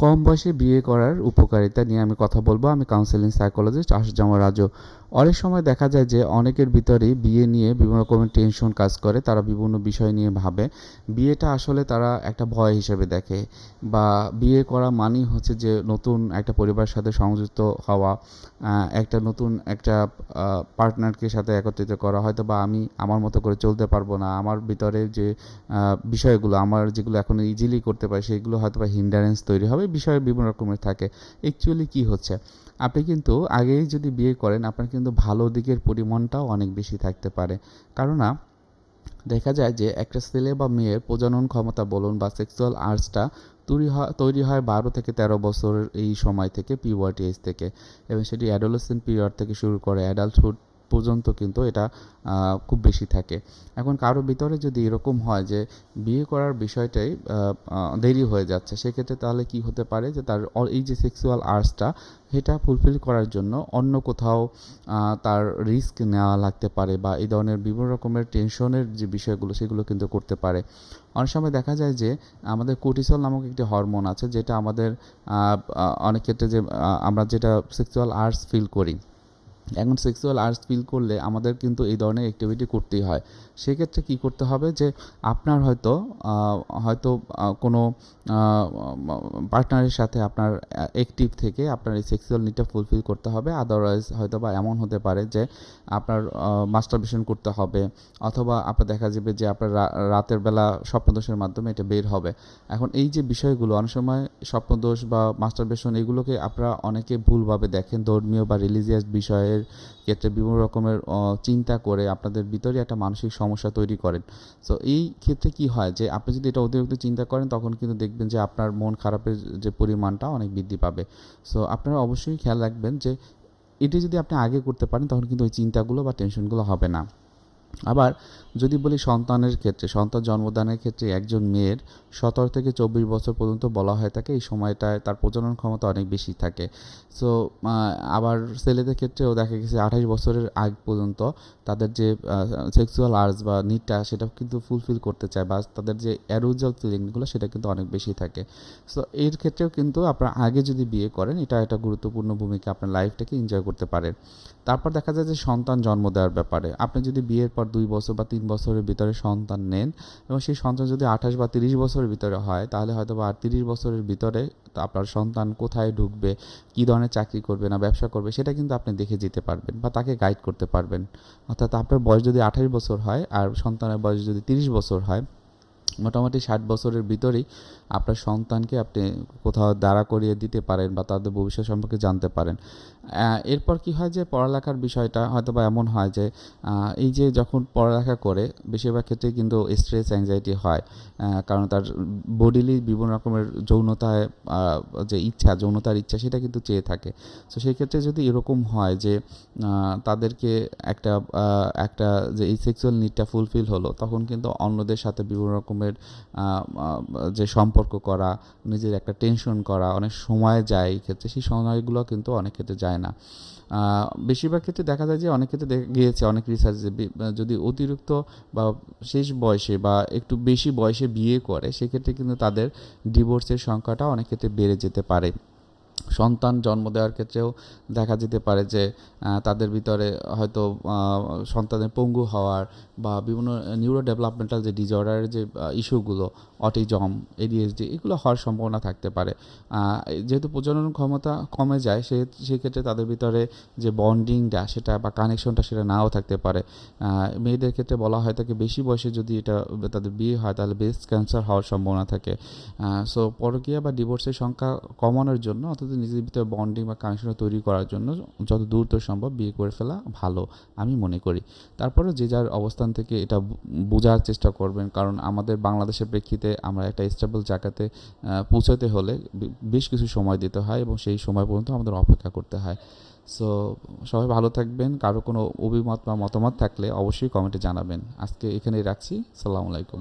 কম বয়সে বিয়ে করার উপকারিতা নিয়ে আমি কথা বলব। আমি কাউন্সেলিং সাইকোলজিস্ট আশুজামা রাজু। অনেক সময় দেখা যায় যে অনেকের ভিতরেই বিয়ে নিয়ে বিভিন্ন রকমের টেনশন কাজ করে, তারা বিভিন্ন বিষয় নিয়ে ভাবে। বিয়েটা আসলে তারা একটা ভয় হিসেবে দেখে বা বিয়ে করা মানেই হচ্ছে যে নতুন একটা পরিবারের সাথে সংযুক্ত হওয়া একটা নতুন একটা পার্টনারকে সাথে একত্রিত করা। হয়তো বা আমি আমার মতো করে চলতে পারব না, আমার ভিতরে যে বিষয়গুলো, আমার যেগুলো এখন ইজিলি করতে পারি, সেগুলো হয়তো বা হিন্ডারেন্স তৈরি হবে, বিষয় বিভিন্ন রকমের থাকে। অ্যাকচুয়ালি কি হচ্ছে? আপনি কিন্তু আগেই যদি বিয়ে করেন, আপনার কিন্তু ভালো দিকের পরিমাণটাও অনেক বেশি থাকতে পারে। কেননা, দেখা যায় যে একটা ছেলে বা মেয়ের প্রজনন ক্ষমতা বলুন বা সেক্সুয়াল আর্টসটা তৈরি হয় তৈরি হয় বারো থেকে তেরো বছর এই সময় থেকে পিওয়ার্টি এজ থেকে। এবং সেটি অ্যাডোলেসেন্ট পিরিয়ড থেকে শুরু করে অ্যাডাল্টহুড পর্যন্ত কিন্তু এটা খুব বেশি থাকে। এখন কারও ভিতরে যদি এরকম হয় যে বিয়ে করার বিষয়টাই দেরি হয়ে যাচ্ছে, সেক্ষেত্রে তাহলে কি হতে পারে যে তার এই যে সেক্সুয়াল আর্টসটা সেটা ফুলফিল করার জন্য অন্য কোথাও তার রিস্ক নেওয়া লাগতে পারে বা এই ধরনের বিভিন্ন রকমের টেনশনের যে বিষয়গুলো, সেগুলো কিন্তু করতে পারে। অনেক সময় দেখা যায় যে আমাদের কোর্টিসল নামক একটি হরমোন আছে, যেটা আমাদের অনেক ক্ষেত্রে যে আমরা যেটা সেক্সুয়াল আর্টস ফিল করি এখন সেক্সুয়াল আর্টস ফিল করলে আমাদের কিন্তু এই ধরনের অ্যাক্টিভিটি করতেই হয়। সেক্ষেত্রে কি করতে হবে যে, আপনার হয়তো হয়তো কোনো পার্টনারের সাথে আপনার অ্যাক্টিভ থেকে আপনার এই সেক্সুয়াল নিডটা ফুলফিল করতে হবে। আদারওয়াইজ হয়তো বা এমন হতে পারে যে, আপনার মাস্টারবেশন করতে হবে। অথবা আপনার দেখা যাবে যে, আপনার রাতের বেলা স্বপ্নদোষের মাধ্যমে এটা বের হবে। এখন এই যে বিষয়গুলো, অনেক সময় স্বপ্নদোষ বা মাস্টারবেশন এগুলোকে আপনারা অনেকে ভুলভাবে দেখেন। ধর্মীয় বা রিলিজিয়াস বিষয়ের ক্ষেত্রে বিভিন্ন রকমের চিন্তা করে আপনাদের ভিতরে একটা মানসিক সমস্যা তৈরি করেন। সো এই ক্ষেত্রে কি হয় যে, আপনি যদি এটা অতিরিক্ত চিন্তা করেন, তখন কিন্তু দেখবেন যে আপনার মন খারাপের যে পরিমাণটা অনেক বৃদ্ধি পাবে। সো আপনারা অবশ্যই খেয়াল রাখবেন যে, এটি যদি আপনি আগে করতে পারেন, তখন কিন্তু ওই চিন্তাগুলো বা টেনশনগুলো হবে না। আবার যদি বলি সন্তানের ক্ষেত্রে, সন্তান জন্মদানের ক্ষেত্রে একজন মেয়ের সতেরো থেকে চব্বিশ বছর পর্যন্ত বলা হয়ে থাকে এই সময়টায় তার প্রজনন ক্ষমতা অনেক বেশি থাকে। সো আবার ছেলেদের ক্ষেত্রেও দেখা গেছে আঠাশ বছরের আগ পর্যন্ত তাদের যে সেক্সুয়াল আর্টস বা নিডটা সেটা কিন্তু ফুলফিল করতে চায় বা তাদের যে অ্যারোজাল ফিলিংগুলো সেটা কিন্তু অনেক বেশি থাকে। সো এর ক্ষেত্রেও কিন্তু আপনার আগে যদি বিয়ে করেন, এটা একটা গুরুত্বপূর্ণ ভূমিকা আপনার লাইফটাকে এনজয় করতে পারেন তারপর দেখা যায় যে সন্তান জন্ম দেওয়ার ব্যাপারে। আপনি যদি বিয়ের পর দুই বছর বা তিন বছরের ভিতরে সন্তান নেন এবং সেই সন্তান যদি আঠাশ বা তিরিশ বছরের ভিতরে হয়, তাহলে হয়তো বা তিরিশ বছরের ভিতরে আপনার সন্তান কোথায় ঢুকবে, কী ধরনের চাকরি করবে না, ব্যবসা করবে, সেটা কিন্তু আপনি দেখে যেতে পারবেন বা তাকে গাইড করতে পারবেন। অর্থাৎ আপনার বয়স যদি আঠাশ বছর হয় আর সন্তানের বয়স যদি তিরিশ বছর হয় মোটামুটি ষাট বছরের ভিতরেই আপনার সন্তানকে আপনি কোথাও দাঁড়া করিয়ে দিতে পারেন বা তাদের ভবিষ্যৎ সম্পর্কে জানতে পারেন। এরপর কি হয় যে পড়ালেখার বিষয়টা হয়তো বা এমন হয় যে এই যে যখন পড়ালেখা করে, বেশিরভাগ ক্ষেত্রে কিন্তু স্ট্রেস অ্যাংজাইটি হয়। কারণ তার বডিলি বিভিন্ন রকমের যৌনতায় যে ইচ্ছা, যৌনতার ইচ্ছা সেটা কিন্তু চেয়ে থাকে। তো সেই ক্ষেত্রে যদি এরকম হয় যে তাদেরকে একটা একটা যে এই সেক্সুয়াল নিডটা ফুলফিল হলো, তখন কিন্তু অন্যদের সাথে বিভিন্ন রকমের আহ, যে সম্পর্ক করা নিজের একটা টেনশন করা অনেক সময় যায় এই ক্ষেত্রে সেই সময়গুলো কিন্তু অনেক ক্ষেত্রে যায় না। বেশিরভাগ ক্ষেত্রে দেখা যায় যে অনেক ক্ষেত্রে গিয়েছে অনেক রিসার্চ যদি অতিরিক্ত বা শেষ বয়সে বা একটু বেশি বয়সে বিয়ে করে সেক্ষেত্রে কিন্তু তাদের ডিভোর্সের সংখ্যাটা অনেক ক্ষেত্রে বেড়ে যেতে পারে। সন্তান জন্ম দেওয়ার ক্ষেত্রেও দেখা যেতে পারে যে তাদের ভিতরে হয়তো সন্তানের পঙ্গু হওয়ার বা বিভিন্ন নিউরো ডেভেলপমেন্টাল যে ডিজর্ডারের যে ইস্যুগুলো অটিজম এডিএসডি এগুলো হওয়ার সম্ভাবনা থাকতে পারে। যেহেতু প্রজনন ক্ষমতা কমে যায়, সে, সেক্ষেত্রে তাদের ভিতরে যে বন্ডিংটা সেটা বা কানেকশনটা সেটা নাও থাকতে পারে। মেয়েদের ক্ষেত্রে বলা হয় থাকে বেশি বয়সে যদি এটা তাদের বিয়ে হয়, তাহলে ব্রেস্ট ক্যান্সার হওয়ার সম্ভাবনা থাকে। সো পরকীয়া বা ডিভোর্সের সংখ্যা কমানোর জন্য অন্তত নিজেদের ভিতরে বন্ডিং বা কানেকশন তৈরি করার জন্য যত দ্রুত সম্ভব বিয়ে করে ফেলা ভালো, আমি মনে করি। তারপরে যে যার অবস্থান থেকে এটা বোঝার চেষ্টা করবেন, কারণ আমাদের বাংলাদেশের প্রেক্ষিতে আমরা একটা স্টেবল জায়গাতে পৌঁছাতে হলে বেশ কিছু সময় দিতে হয় এবং সেই সময় পর্যন্ত আমাদের অপেক্ষা করতে হয়। সো সবাই ভালো থাকবেন, কারও কোনো অভিমত বা মতামত থাকলে অবশ্যই কমেন্টে জানাবেন। আজকে এখানেই রাখছি, সালামু আলাইকুম।